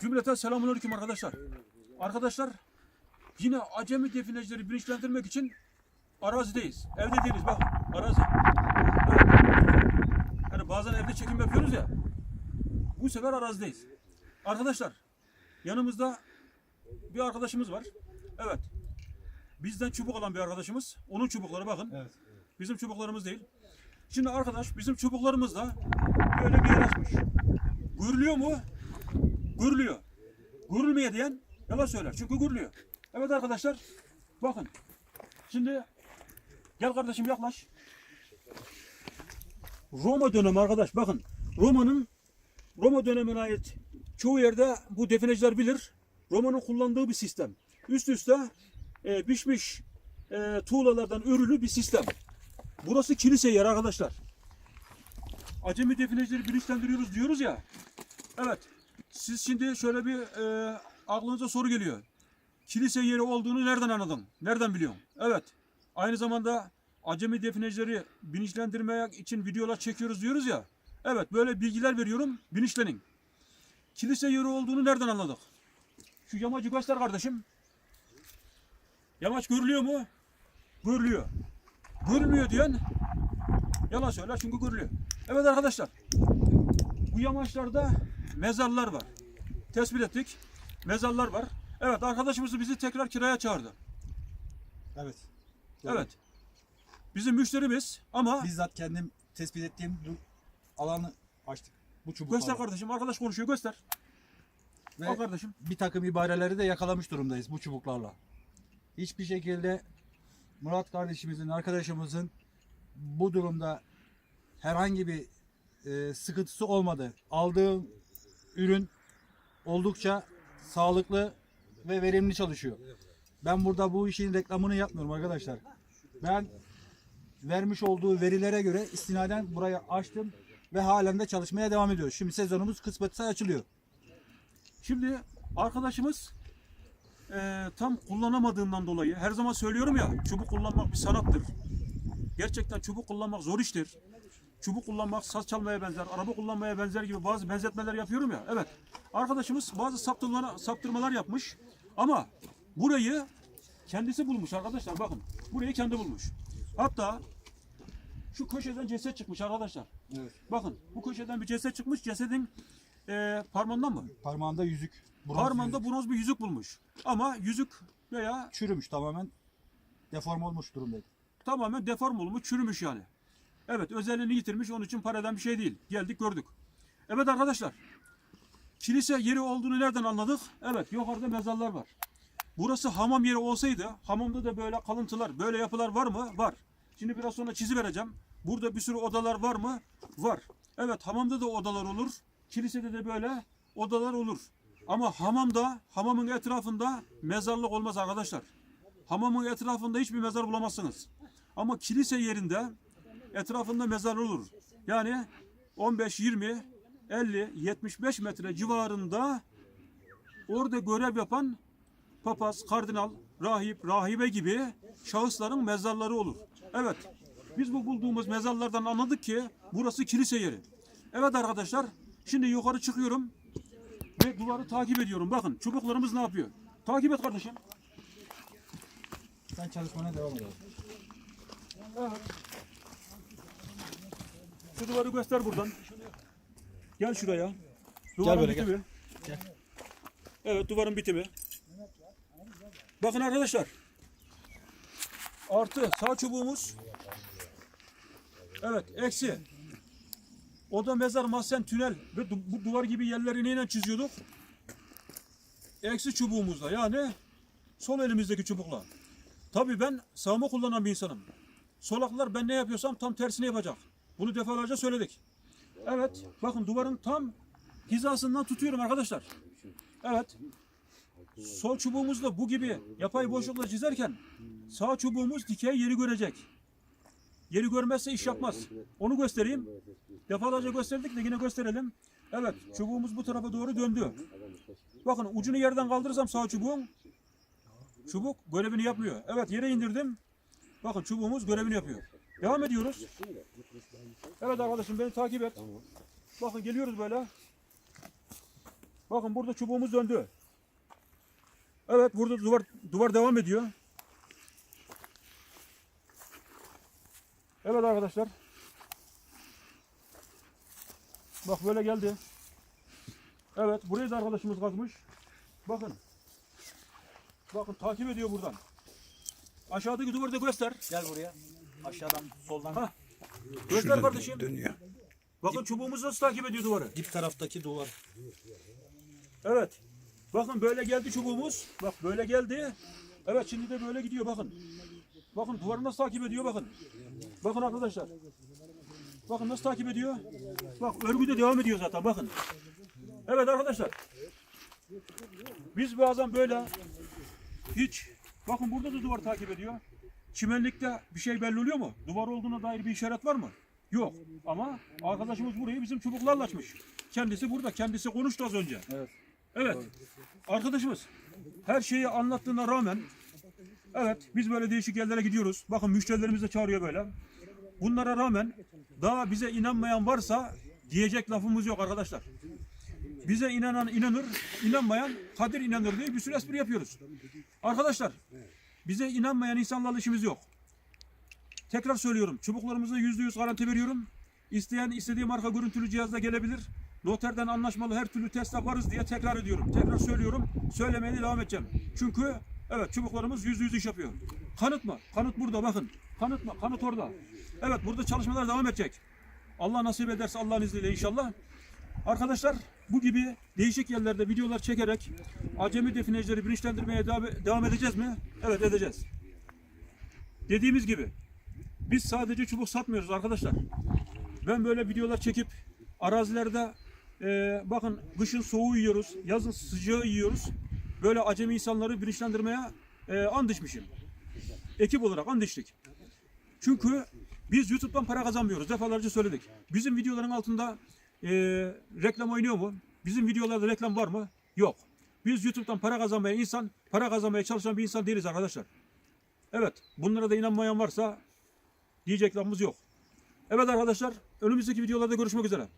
Cümleten selamünaleyküm arkadaşlar. Arkadaşlar yine acemi definecileri bilinçlendirmek için arazideyiz. Evde değiliz bak arazi. Evet. Hani bazen evde çekim yapıyoruz ya. Bu sefer arazideyiz. Arkadaşlar yanımızda bir arkadaşımız var. Evet. Bizden çubuk alan bir arkadaşımız. Onun çubukları bakın. Evet. Bizim çubuklarımız değil. Şimdi arkadaş bizim çubuklarımızda böyle bir yer açmış. Görülüyor mu? Görülüyor. Görülmeye diyen yalan söyler. Çünkü görülüyor. Evet arkadaşlar bakın. Şimdi gel kardeşim yaklaş. Roma dönemi arkadaş bakın. Roma'nın Roma dönemine ait çoğu yerde bu defineciler bilir. Roma'nın kullandığı bir sistem. Üst üste e, pişmiş e, tuğlalardan örülü bir sistem. Burası kilise yer arkadaşlar. Acemi definecileri bilinçlendiriyoruz diyoruz ya. Evet. Siz şimdi şöyle bir e, aklınıza soru geliyor. Kilise yeri olduğunu nereden anladın? Nereden biliyorsun? Evet. Aynı zamanda acemi definecileri bilinçlendirmek için videolar çekiyoruz diyoruz ya. Evet böyle bilgiler veriyorum. Bilinçlenin. Kilise yeri olduğunu nereden anladık? Şu yamacı göster kardeşim. Yamaç görülüyor mu? Görülüyor. Görülmüyor diyen yalan söyler çünkü görülüyor. Evet arkadaşlar. Bu yamaçlarda mezarlar var. Tespit ettik. Mezarlar var. Evet arkadaşımız bizi tekrar kiraya çağırdı. Evet. Evet. Bizim müşterimiz ama Bizzat kendim tespit ettiğim bu alanı açtık. Bu göster çubuklarla. kardeşim. Arkadaş konuşuyor göster. Ve Al kardeşim. bir takım ibareleri de yakalamış durumdayız bu çubuklarla. Hiçbir şekilde Murat kardeşimizin, arkadaşımızın bu durumda herhangi bir e, sıkıntısı olmadı. Aldığım ürün oldukça sağlıklı ve verimli çalışıyor. Ben burada bu işin reklamını yapmıyorum arkadaşlar. Ben vermiş olduğu verilere göre istinaden burayı açtım ve halen de çalışmaya devam ediyoruz. Şimdi sezonumuz kısmetse açılıyor. Şimdi arkadaşımız eee, tam kullanamadığından dolayı her zaman söylüyorum ya çubuk kullanmak bir sanattır. Gerçekten çubuk kullanmak zor iştir. Çubuk kullanmak saz çalmaya benzer, araba kullanmaya benzer gibi bazı benzetmeler yapıyorum ya. Evet. Arkadaşımız bazı saptırmalar, saptırmalar yapmış. Ama burayı kendisi bulmuş arkadaşlar. Bakın. Burayı kendi bulmuş. Hatta şu köşeden ceset çıkmış arkadaşlar. Evet. Bakın bu köşeden bir ceset çıkmış. Cesedin eee parmağından mı? Parmağında yüzük. bronz Parmağında yüzük. bronz bir yüzük bulmuş. Ama yüzük veya çürümüş tamamen deform olmuş durumdaydı. tamamen deform olmuş, çürümüş yani. Evet özelliğini yitirmiş onun için paradan bir şey değil. Geldik gördük. Evet arkadaşlar. Kilise yeri olduğunu nereden anladık? Evet yukarıda mezarlar var. Burası hamam yeri olsaydı hamamda da böyle kalıntılar, böyle yapılar var mı? Var. Şimdi biraz sonra çizi vereceğim. Burada bir sürü odalar var mı? Var. Evet hamamda da odalar olur. Kilisede de böyle odalar olur. Ama hamamda, hamamın etrafında mezarlık olmaz arkadaşlar. Hamamın etrafında hiçbir mezar bulamazsınız. Ama kilise yerinde etrafında mezar olur. Yani 15, 20, 50, 75 metre civarında orada görev yapan papaz, kardinal, rahip, rahibe gibi şahısların mezarları olur. Evet. Biz bu bulduğumuz mezarlardan anladık ki burası kilise yeri. Evet arkadaşlar. Şimdi yukarı çıkıyorum ve duvarı takip ediyorum. Bakın çubuklarımız ne yapıyor? Takip et kardeşim. Sen çalışmana devam et. Evet. Şu duvarı göster buradan. Gel şuraya. Duvarın böyle, bitimi. Evet duvarın bitimi. Bakın arkadaşlar. Artı sağ çubuğumuz. Evet eksi. Oda mezar mahzen tünel ve du- bu duvar gibi yerleri neyle çiziyorduk? Eksi çubuğumuzla yani sol elimizdeki çubukla. Tabii ben sağımı kullanan bir insanım. Solaklar ben ne yapıyorsam tam tersini yapacak. Bunu defalarca söyledik. Evet. Bakın duvarın tam hizasından tutuyorum arkadaşlar. Evet. Sol çubuğumuzla bu gibi yapay boşlukla çizerken sağ çubuğumuz dikey yeri görecek. Yeri görmezse iş yapmaz. Onu göstereyim. Defalarca gösterdik de yine gösterelim. Evet. Çubuğumuz bu tarafa doğru döndü. Bakın ucunu yerden kaldırırsam sağ çubuğun Çubuk görevini yapmıyor. Evet yere indirdim. Bakın çubuğumuz görevini yapıyor. Devam ediyoruz. Evet arkadaşım beni takip et. Bakın geliyoruz böyle. Bakın burada çubuğumuz döndü. Evet burada duvar duvar devam ediyor. Evet arkadaşlar. Bak böyle geldi. Evet burayı da arkadaşımız kazmış. Bakın. Bakın takip ediyor buradan. Aşağıdaki duvarı da göster. Gel buraya. Aşağıdan soldan. Ha. Göster kardeşim. Dönüyor. Bakın çubuğumuz nasıl takip ediyor duvarı. Dip taraftaki duvar. Evet. Bakın böyle geldi çubuğumuz. Bak böyle geldi. Evet şimdi de böyle gidiyor bakın. Bakın duvarı nasıl takip ediyor bakın. Bakın arkadaşlar. Bakın nasıl takip ediyor. Bak örgü de devam ediyor zaten bakın. Evet arkadaşlar. Biz bazen böyle hiç bakın burada da duvar takip ediyor. Çimenlikte bir şey belli oluyor mu? Duvar olduğuna dair bir işaret var mı? Yok. Ama arkadaşımız burayı bizim çubuklarla açmış. Kendisi burada. Kendisi konuştu az önce. Evet. Evet. Arkadaşımız her şeyi anlattığına rağmen evet biz böyle değişik yerlere gidiyoruz. Bakın müşterilerimiz de çağırıyor böyle. Bunlara rağmen daha bize inanmayan varsa diyecek lafımız yok arkadaşlar. Bize inanan inanır, inanmayan kadir inanır diye bir sürü espri yapıyoruz. Arkadaşlar bize inanmayan insanlarla işimiz yok. Tekrar söylüyorum. Çubuklarımıza yüzde yüz garanti veriyorum. İsteyen istediği marka görüntülü cihazla gelebilir. Noterden anlaşmalı her türlü test yaparız diye tekrar ediyorum. Tekrar söylüyorum. Söylemeye de devam edeceğim. Çünkü evet çubuklarımız yüzde yüz iş yapıyor. Kanıt mı? Kanıt burada bakın. Kanıt mı? Kanıt orada. Evet burada çalışmalar devam edecek. Allah nasip ederse Allah'ın izniyle inşallah. Arkadaşlar bu gibi değişik yerlerde videolar çekerek acemi definecileri bilinçlendirmeye devam, edeceğiz mi? Evet edeceğiz. Dediğimiz gibi biz sadece çubuk satmıyoruz arkadaşlar. Ben böyle videolar çekip arazilerde e, bakın kışın soğuğu yiyoruz, yazın sıcağı yiyoruz. Böyle acemi insanları bilinçlendirmeye e, and içmişim. Ekip olarak and içtik. Çünkü biz YouTube'dan para kazanmıyoruz. Defalarca söyledik. Bizim videoların altında e, reklam oynuyor mu? Bizim videolarda reklam var mı? Yok. Biz YouTube'dan para kazanmaya insan, para kazanmaya çalışan bir insan değiliz arkadaşlar. Evet, bunlara da inanmayan varsa diyecek lafımız yok. Evet arkadaşlar, önümüzdeki videolarda görüşmek üzere.